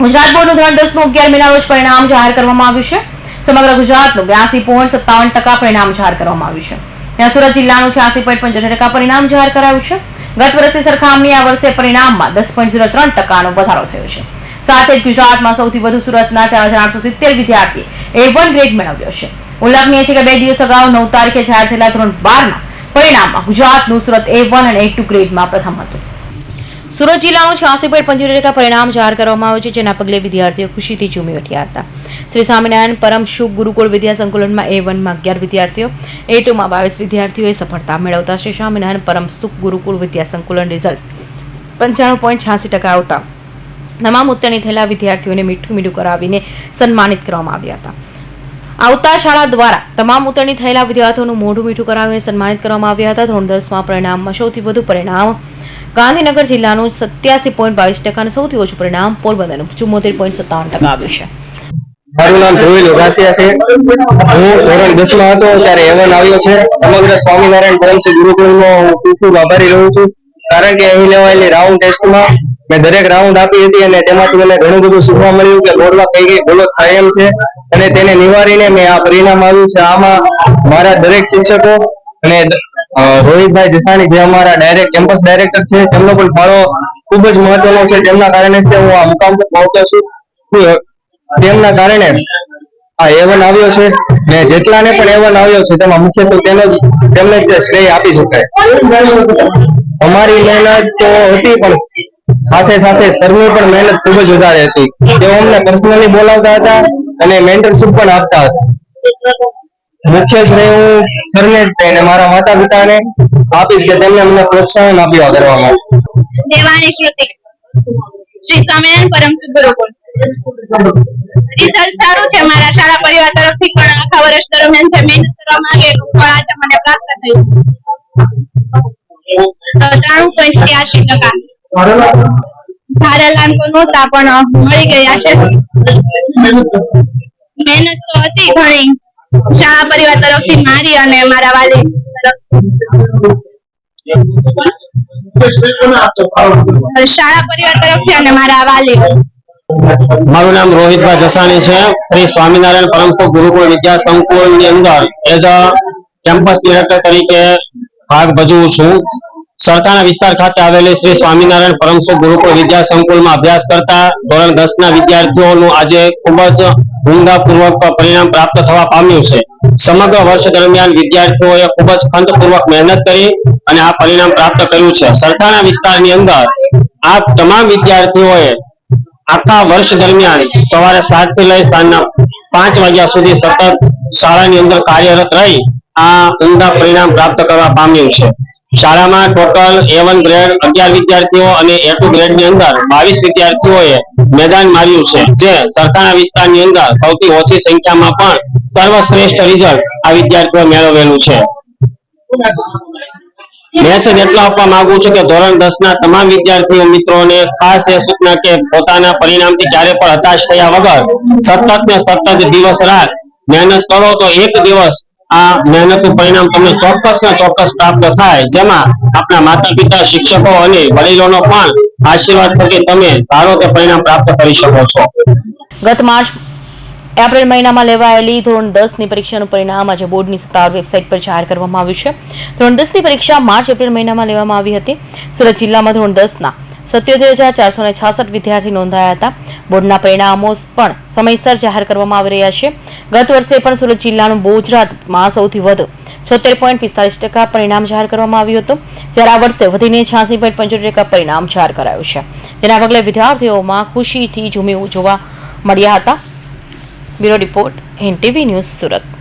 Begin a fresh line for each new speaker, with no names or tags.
ગુજરાત બોર્ડનું ધોરણ દસનું અગિયાર મહિના રોજ પરિણામ જાહેર કરવામાં આવ્યું છે. સમગ્ર ગુજરાતનું બ્યાસી પોઈન્ટ સત્તાવન ટકા પરિણામ જાહેર કરવામાં આવ્યું છે. ત્યાં સુરત જિલ્લાનું છ્યાસી પોઈન્ટ પંચોતેર ટકા પરિણામ જાહેર કરાયું છે. ગત વર્ષની સરખામણી આ વર્ષે પરિણામમાં દસ પોઈન્ટ ઝીરો ત્રણ ટકાનો વધારો થયો છે. સાથે જ ગુજરાતમાં સૌથી વધુ સુરતના ચાર હજાર આઠસો સિત્તેર વિદ્યાર્થીએ એ વન ગ્રેડ મેળવ્યો છે. ઉલ્લેખનીય છે કે બે દિવસ અગાઉ નવ તારીખે જાહેર થયેલા ધોરણ બારના પરિણામમાં ગુજરાતનું સુરત એ વન અને એ ટુ ગ્રેડમાં પ્રથમ હતું. સુરત જિલ્લાનું છ્યાસી પોઈન્ટ પંચોતેર ટકા પરિણામ જાહેર કરવામાં આવ્યું છે, જેના પગલે વિદ્યાર્થીઓ ખુશીથી ઝૂમી ઉઠ્યા હતા. શ્રી સ્વામિનારાયણ પરમ શુભ ગુરુકુળ વિદ્યા સંકુલનમાં એ વનમાં અગિયાર વિદ્યાર્થીઓ એ ટુમાં બાવીસ વિદ્યાર્થીઓએ સફળતા મેળવતા શ્રી સ્વામિનારાયણ પરમ સુખ ગુરુકુળ વિદ્યા સંકુલન રિઝલ્ટ પંચાણું પોઈન્ટ છ્યાસી ટકા આવતા. તમામ ઉત્તીર્ણ થયેલા વિદ્યાર્થીઓને મીઠું મીઠું કરાવીને સન્માનિત કરવામાં આવ્યા હતા. આવતા શાળા દ્વારા તમામ ઉત્તીર્ણ થયેલા વિદ્યાર્થીઓનું મોઢું મીઠું કરાવીને સન્માનિત કરવામાં આવ્યા હતા. ધોરણ દસમાં પરિણામમાં સૌથી વધુ પરિણામ ગાંધીનગર જિલ્લાનું સત્યાસી પોઈન્ટ બાવીસ ટકા સૌથી ઓછું પરિણામ પોરબંદરનું ચુમ્મોતેર પોઈન્ટ સત્તાવન ટકા આવ્યું છે.
મારું નામ ધ્રુવિલ ઉગાસિયા છે. હું ધોરણ દસમાં હતો, ત્યારે એવન આવ્યો છે. સમગ્ર સ્વામિનારાયણ પરમશ્રી ગુરુકુળનો હું ખૂબ ખૂબ આભારી રહું છું. કારણ કે અહીં લેવાયેલી રાઉન્ડ ટેસ્ટમાં મેં દરેક રાઉન્ડ આપી હતી અને તેમાંથી મને ઘણું બધું શીખવા મળ્યું કે બોર્ડમાં કઈ કઈ ભૂલો થાય એમ છે. અને તેને નિવારીને મેં આ પરિણામ આવ્યું છે. આમાં મારા દરેક શિક્ષકો અને રોહિતભાઈ જસાણી જે અમારા ડાયરેક્ટ કેમ્પસ ડાયરેક્ટર છે, તેમનો પણ ફાળો ખૂબ જ મહત્વનો છે. તેમના કારણે જ હું આ મુકામ પર પહોંચ્યો છું. તેમના કારણે આ એવન આવ્યો છે ને જેટલાને પણ એવન આવ્યો છે તેમાં મુખ્યત્વે તેનો જ, તેમને જ શ્રેય આપી શકાય. અમારી મહેનત તો હતી પણ સાથે સાથે સરની પણ મહેનત ખૂબ જ વધારે હતી. તેઓ અમને પર્સનલી બોલાવતા હતા અને મેન્ટરશીપ પણ આપતા હતા. મુખ્ય શ્રેય
ટકા. ભારેલા અંકો નહોતા પણ મળી ગયા છે. મહેનત તો હતી ઘણી. શાળા પરિવાર તરફથી મારી અને મારા વાલી શાળા પરિવાર તરફથી અને મારા વાલી.
મારું નામ રોહિતભાઈ જસાણી છે. શ્રી સ્વામિનારાયણ પરમસુખ ગુરુકુળ વિદ્યા સંકુલની અંદર એઝ અ કેમ્પસ ડિરેક્ટર તરીકે ભાગ ભજવું છું. સરકારના વિસ્તાર ખાતે આવેલી શ્રી સ્વામિનારાયણ પરમસુખ ગુરુકુળ વિદ્યા સંકુલમાં અભ્યાસ કરતા ધોરણ દસ ના વિદ્યાર્થીઓનું આજે ખૂબ જ ઊંડાપૂર્વક પરિણામ પ્રાપ્ત થવા પામ્યું છે. સમગ્ર વર્ષ દરમિયાન વિદ્યાર્થીઓએ ખૂબ જ ખંતપૂર્વક મહેનત કરી અને આ પરિણામ પ્રાપ્ત કર્યું છે. સરકારના વિસ્તારની અંદર આ તમામ વિદ્યાર્થીઓએ આખા વર્ષ દરમિયાન સવારે સાતથી લઈ સાંજના પાંચ વાગ્યા સુધી સતત શાળાની અંદર કાર્યરત રહી આ ઉમદા પરિણામ પ્રાપ્ત કરવા પામ્યું છે. શાળામાં ટોટલ એ વન ગ્રેડ અગિયાર વિદ્યાર્થીઓ અને એ ટુ ગ્રેડની અંદર બાવીસ વિદ્યાર્થીઓએ મેદાન માર્યું છે, જે સરકારના વિસ્તારની અંદર સૌથી ઓછી સંખ્યામાં પણ સર્વશ્રેષ્ઠ રિઝલ્ટ આ વિદ્યાર્થીઓ મેળવેલું છે. મેસેજ એટલો આપવા માંગુ છું કે ધોરણ દસ ના તમામ વિદ્યાર્થીઓ મિત્રોને ખાસ એ સૂચના કે પોતાના પરિણામથી ક્યારે પણ હતાશ થયા વગર સતત ને સતત દિવસ રાત મહેનત કરો તો એક દિવસ આ મહેનતનું પરિણામ તમને ચોક્કસ ને ચોક્કસ પ્રાપ્ત થાય. જેમાં આપણા માતા પિતા શિક્ષકો અને વડીલોનો પણ આશીર્વાદ થકી તમે ધારો તે પરિણામ પ્રાપ્ત કરી શકો છો.
ગત માર્ચ, એપ્રિલ મહિનામાં લેવાયેલી ધોરણ દસની પરીક્ષાનું પરિણામ આજે બોર્ડની સત્તાવાર વેબસાઇટ પર જાહેર કરવામાં આવ્યું છે. ધોરણ દસની પરીક્ષા માર્ચ, એપ્રિલ મહિનામાં લેવામાં આવી હતી. સુરત જિલ્લામાં ધોરણ દસના સત્યોતેર હજાર ચારસો ને છાસઠ વિદ્યાર્થી નોંધાયા હતા. બોર્ડના પરિણામો પણ સમયસર જાહેર કરવામાં આવી રહ્યા છે. ગત વર્ષે પણ સુરત જિલ્લાનું ગુજરાતમાં સૌથી વધુ છોતેર પોઈન્ટ પિસ્તાલીસ ટકા પરિણામ જાહેર કરવામાં આવ્યું હતું. જ્યારે આ વર્ષે વધીને છ્યાસી પોઈન્ટ પંચોતેર ટકા પરિણામ જાહેર કરાયું છે. જેના પગલે વિદ્યાર્થીઓમાં ખુશીથી ઝૂમી જોવા મળ્યા હતા. Bureau report N TV news Surat.